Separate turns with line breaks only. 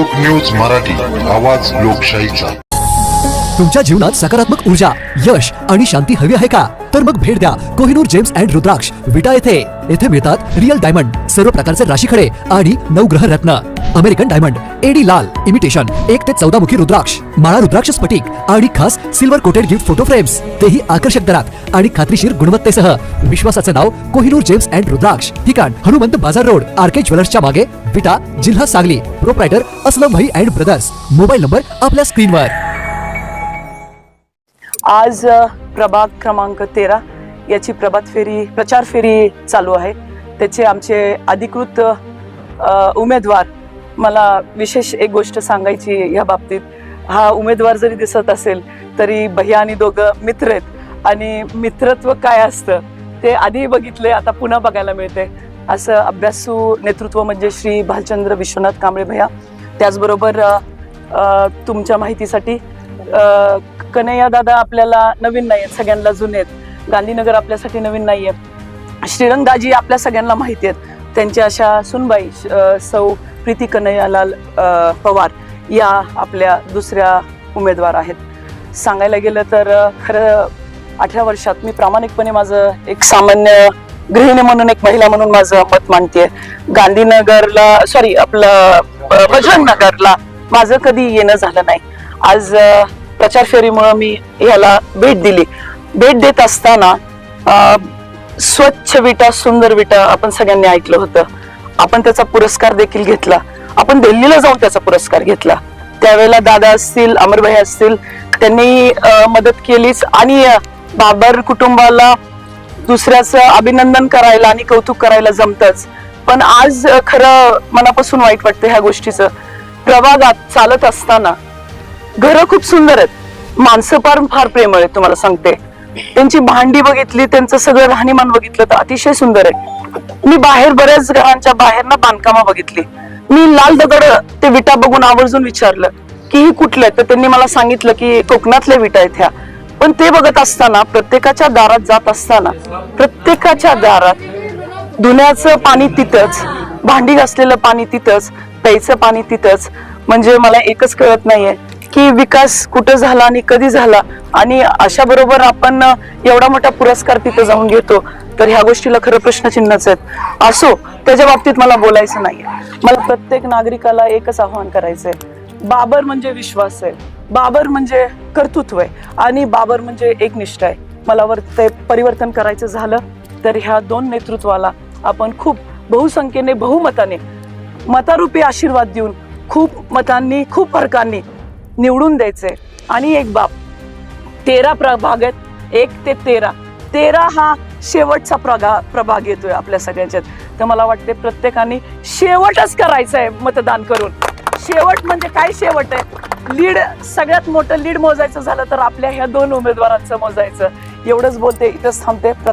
लोक न्यूज मराठी आवाज लोकशाहीचा.
तुमच्या जीवनात सकारात्मक ऊर्जा यश आणि शांती हवी आहे का? तर मग भेट द्या कोहिनूर जेम्स अँड रुद्राक्ष. विटा येथे. येथे मिळतात रिअल डायमंड सर्व प्रकारचे राशीखडे आणि नवग्रह रत्न. अमेरिकन डायमंड एडी लाल इमिटेशन एक ते चौदा मुखी रुद्राक्ष. माळा रुद्राक्ष स्फटिक आणि खास silver coated gift photo frames. तेही आकर्षक दरात आणि खात्रीशीर गुणवत्तेसह. विश्वासाचे नाव कोहिनूर जेम्स अँड रुद्राक्ष. ठिकाण हनुमंत बाजार रोड आरके ज्वेलर्सच्या मागे. विटा जिल्हा सांगली. प्रोप्रायटर असलम भाई अँड ब्रदर्स मोबाईल नंबर आपल्या स्क्रीनवर
आज प्रभाग क्रमांक तेरा. याची प्रभात फेरी प्रचार फेरी चालू आहे. त्याचे आमचे अधिकृत उमेदवार मला विशेष एक गोष्ट सांगायची या बाबतीत. हा उमेदवार जरी दिसत असेल तरी भैया आणि दोघं मित्र आहेत. आणि मित्रत्व काय असतं ते आधी बघितले आता पुन्हा बघायला मिळते असं अभ्यासू नेतृत्व म्हणजे श्री भालचंद्र विश्वनाथ कांबळे भैया. त्याचबरोबर तुमच्या माहितीसाठी कन्हैया दादा आपल्याला नवीन नाही आहेत सगळ्यांना जुने आहेत. गांधीनगर आपल्यासाठी नवीन नाही आहे श्रीरंगाजी आपल्या सगळ्यांना माहिती आहेत. त्यांच्या अशा सुनबाई सौ प्रीती कन्हैयालाल पवार या आपल्या दुसऱ्या उमेदवार आहेत. सांगायला गेलं तर खरं अठरा वर्षात मी प्रामाणिकपणे माझं एक सामान्य गृहिणी म्हणून एक महिला म्हणून माझं मत मांडते गांधीनगरला सॉरी आपलं भजन नगरला माझं कधी येणं झालं नाही. आज प्रचार फेरीमुळं मी ह्याला भेट दिली. भेट देत असताना स्वच्छ विटा सुंदर विटा आपण सगळ्यांनी ऐकलं होतं. आपण त्याचा पुरस्कार देखील घेतला. आपण दिल्लीला जाऊन त्याचा पुरस्कार घेतला. त्यावेळेला दादा असतील अमरभाई असतील त्यांनी मदत केलीच. आणि बाबर कुटुंबाला दुसऱ्याचं अभिनंदन करायला आणि कौतुक करायला जमतच. पण आज खरं मनापासून वाईट वाटतं ह्या गोष्टीचं. प्रभागात चालत असताना घरं खूप सुंदर आहेत. माणसं फार फार प्रेमळ आहेत तुम्हाला सांगते. त्यांची भांडी बघितली त्यांचं सगळं राहणीमान बघितलं तर अतिशय सुंदर आहे मी बाहेर बऱ्याच घरांच्या बाहेर ना बांधकामं बघितली. मी लाल दगड ते विटा बघून आवर्जून विचारलं की ही कुठलं तर त्यांनी मला सांगितलं की कोकणातल्या विटा आहेत ह्या. पण ते बघत असताना प्रत्येकाच्या दारात जात असताना प्रत्येकाच्या दारात धुण्याचं पाणी तिथंच भांडी घासलेलं पाणी तिथंच प्यायचं पाणी तिथंच. म्हणजे मला एकच कळत नाहीये की विकास कुठं झाला आणि कधी झाला. आणि अशा बरोबर आपण एवढा मोठा पुरस्कार तिथं जाऊन घेतो. तर ह्या गोष्टीला खरं प्रश्नचिन्हच आहेत. असो त्याच्या बाबतीत मला बोलायचं नाहीये. मला प्रत्येक नागरिकाला एकच आव्हान करायचंय. बाबर म्हणजे विश्वास आहे. बाबर म्हणजे कर्तृत्व आहे. आणि बाबर म्हणजे एकनिष्ठ आहे. मला ते परिवर्तन करायचं झालं तर ह्या दोन नेतृत्वाला आपण खूप बहुसंख्येने बहुमताने मतारूपी आशीर्वाद देऊन खूप मतांनी खूप फरकांनी निवडून द्यायचे आणि एक बाब तेरा प्रभाग आहेत. एक ते तेरा. तेरा हा शेवटचा प्रगा प्रभाग येतोय आपल्या सगळ्यांच्यात. तर मला वाटते प्रत्येकाने शेवटच करायचं आहे मतदान करून. शेवट म्हणजे काय शेवट आहे? लीड सगळ्यात मोठं लीड मोजायचं झालं तर आपल्या ह्या दोन उमेदवारांचं मोजायचं. एवढंच बोलते इथंच थांबते.